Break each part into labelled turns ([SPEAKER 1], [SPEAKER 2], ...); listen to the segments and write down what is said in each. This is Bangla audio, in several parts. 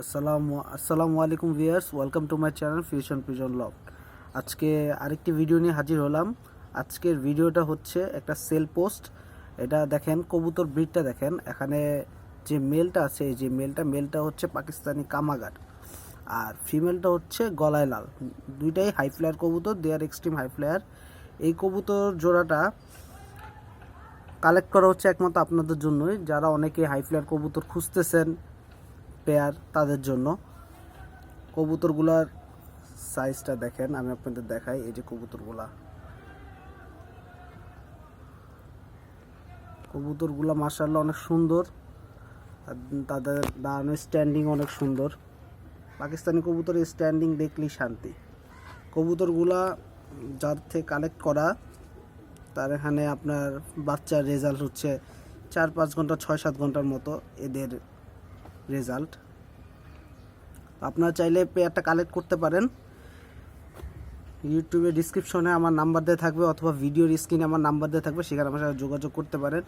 [SPEAKER 1] আসসালামু আলাইকুম viewers welcome to my channel fusion pigeon lock আজকে আরেকটি ভিডিও নিয়ে হাজির হলাম। আজকের ভিডিওটা হচ্ছে একটা সেল পোস্ট। এটা দেখেন, কবুতর ব্রিডটা দেখেন। এখানে যে মেলটা আছে যে মেলটা মেলটা হচ্ছে পাকিস্তানি কামাগার। আর ফিমেলটা হচ্ছে গলায় লাল। দুইটাই হাই ফ্লায়ার কবুতর they are extreme high flyer এই কবুতর জোড়াটা কালেক্ট করা হচ্ছে একমাত্র আপনাদের জন্যই। যারা অনেকে হাই ফ্লায়ার কবুতর খুঁজতেছেন পেয়ার তাদের জন্য। কবুতরগুলার সাইজটা দেখেন, আমি আপনাদের দেখাই, এই যে কবুতরগুলা। কবুতরগুলা মার্শাল্লাহ অনেক সুন্দর তাদের দাঁড়ানোর স্ট্যান্ডিং অনেক সুন্দর। পাকিস্তানি কবুতরের স্ট্যান্ডিং দেখলেই শান্তি। কবুতরগুলা যার থেকে কালেক্ট করা, তার এখানে আপনার বাচ্চার রেজাল্ট হচ্ছে চার পাঁচ ঘণ্টা, ছয় সাত ঘণ্টার মতো এদের রেজাল্ট। আপনারা চাইলে পেয়ারটা কালেক্ট করতে পারেন। ইউটিউবে ডিসক্রিপশনে আমার নাম্বার দেওয়া থাকবে অথবা ভিডিওর স্ক্রিনে আমার নাম্বার দেওয়া থাকবে, সেখানে আমার সাথে যোগাযোগ করতে পারেন।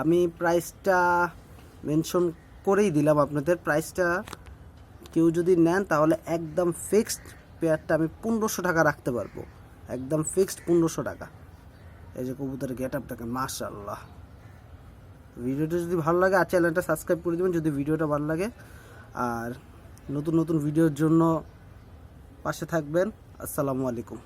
[SPEAKER 1] আমি প্রাইসটা মেনশন করেই দিলাম আপনাদের। প্রাইসটা কেউ যদি নেন, তাহলে একদম ফিক্সড পেয়ারটা আমি পনেরোশো টাকা রাখতে পারব। একদম ফিক্সড পনেরোশো টাকা। এই যে কবুতরের গেট আপ দেখেন মাশাল্লাহ ভিডিওটা যদি ভালো লাগে, আর চ্যানেলটা সাবস্ক্রাইব করে দেবেন যদি ভিডিওটা ভালো লাগে। আর নতুন নতুন ভিডিওর জন্য পাশে থাকবেন। আসসালামু আলাইকুম।